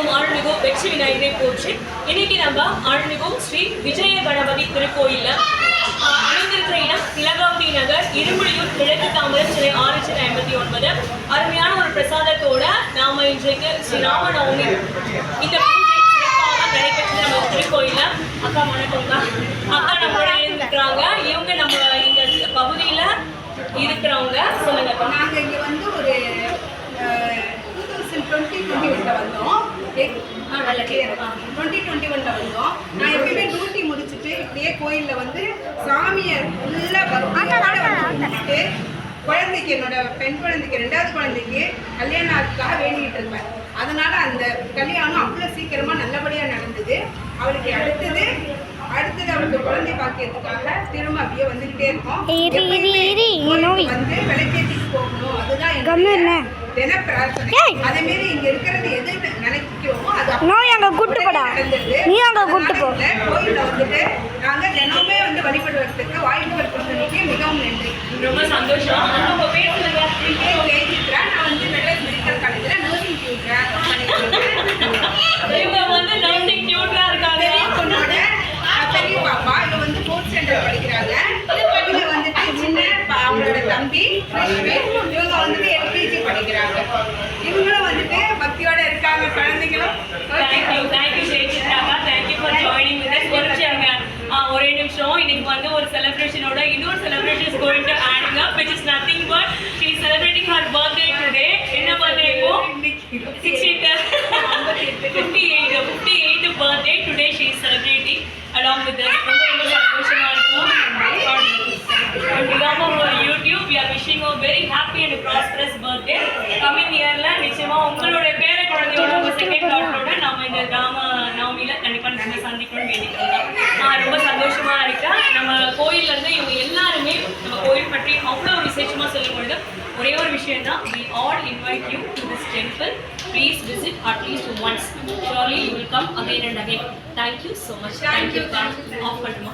ஓம் அருள்மிகு வெற்றி விநாயகரை போற்றி. இன்னைக்கு நம்ம அருள்மிகு ஸ்ரீ விஜய கணபதி திருக்கோயில்ல அமைந்திருக்கிற இடம் திலகாவதி நகர் இருமுடியூர் கிழக்கு தாமரம் சென்னை ஆறு லட்சத்தி ஐம்பத்தி ஒன்பது. அருமையான ஒரு பிரசாதத்தோட நாம இன்றைக்கு ஸ்ரீ ராமநவமி இந்த நம்ம திருக்கோயில்ல. அக்கா வணக்கம்க்கா அக்கா. நம்மளோட இருக்கிறாங்க. இவங்க நம்ம இந்த பகுதியில இருக்கிறவங்க. சொல்லுங்க நாங்க இங்க வந்து ஒரு டூ தௌசண்ட் டுவெண்ட்டி டுவெண்ட்டி ஒன்ல நல்ல. டுவெண்ட்டி டுவெண்ட்டி ஒன்ல வந்தோம். நான் எப்பயுமே டியூட்டி முடிச்சுட்டு இப்படியே கோயிலில் வந்து சாமியை கும்பிட்டு குழந்தைக்கு என்னோட பெண் குழந்தைக்கு ரெண்டாவது குழந்தைக்கு கல்யாணம் ஆகிறதுக்காக வேண்டிகிட்டு இருப்பேன். அதனால அந்த கல்யாணம் அவ்வளோ சீக்கிரமா நல்லபடியாக நடந்தது. அவளுக்கு அடுத்தது அடுத்தது அவளுக்கு குழந்தை பாக்கியத்துக்காக திரும்ப அப்படியே வந்துகிட்டே இருக்கோம். வந்து விளக்கேற்றிட்டு போகணும். அதுதான் தின பிரார்த்தனை. அதே மாரி இங்க இருக்கிறது எது சந்தோஷம். அக்கா, உங்க பேர் சொல்லுங்க ஜெயசித்ரா நான் வந்து மெட்ராஸ் மெடிக்கல் காலேஜ்ல நர்சிங் இவங்க வந்து நர்சிங் டியூட்டரா இருக்காங்க பொண்ணோட பெரிய பாப்பா. இவங்க வந்து ஃபோர்த் ஸ்டாண்டர்ட் படிக்கிறாங்க. இவங்க வந்துட்டு சின்ன அவங்களோட தம்பி இவங்க வந்துட்டு எல்கேஜி படிக்கிறாங்க. இவங்களும் வந்துட்டு பக்தியோட இருக்காங்க குழந்தைங்களும். Thank you thank you சேச்சித்ராக்கா thank you for joining with us ஒரு நிமிஷம் இருங்க. ஆ, ஒரே நிமிஷம் இன்னைக்கு வந்து ஒரு செலிப்ரேஷனோட இன்னொரு celebration is going to adding up which is nothing but she is celebrating her birthday today என்ன birthday இப்போ 68 58 58 birthday. Today she is celebrating along with us ரொம்ப இருக்கும். On behalf of YouTube, we are wishing you very happy and prosperous birthday. Coming yearல நிச்சயமா பேர குழந்தையோட உங்க second டாட்டரோட நாம இந்த ராம நவமியில கண்டிப்பா நம்ம சந்திக்கணும்னு வேண்டிக்கிறோம். ரொம்ப சந்தோஷமா இருக்கா? நம்ம கோயில்ல இருந்து இவங்க எல்லாருமே விசேஷமா சொல்லும் பொழுது ஒரே ஒரு விஷயம் தான் we all invite you to this temple please visit at least once surely you will come again and again thank you so much Thank you, thank thank you you. Off பண்ணுமா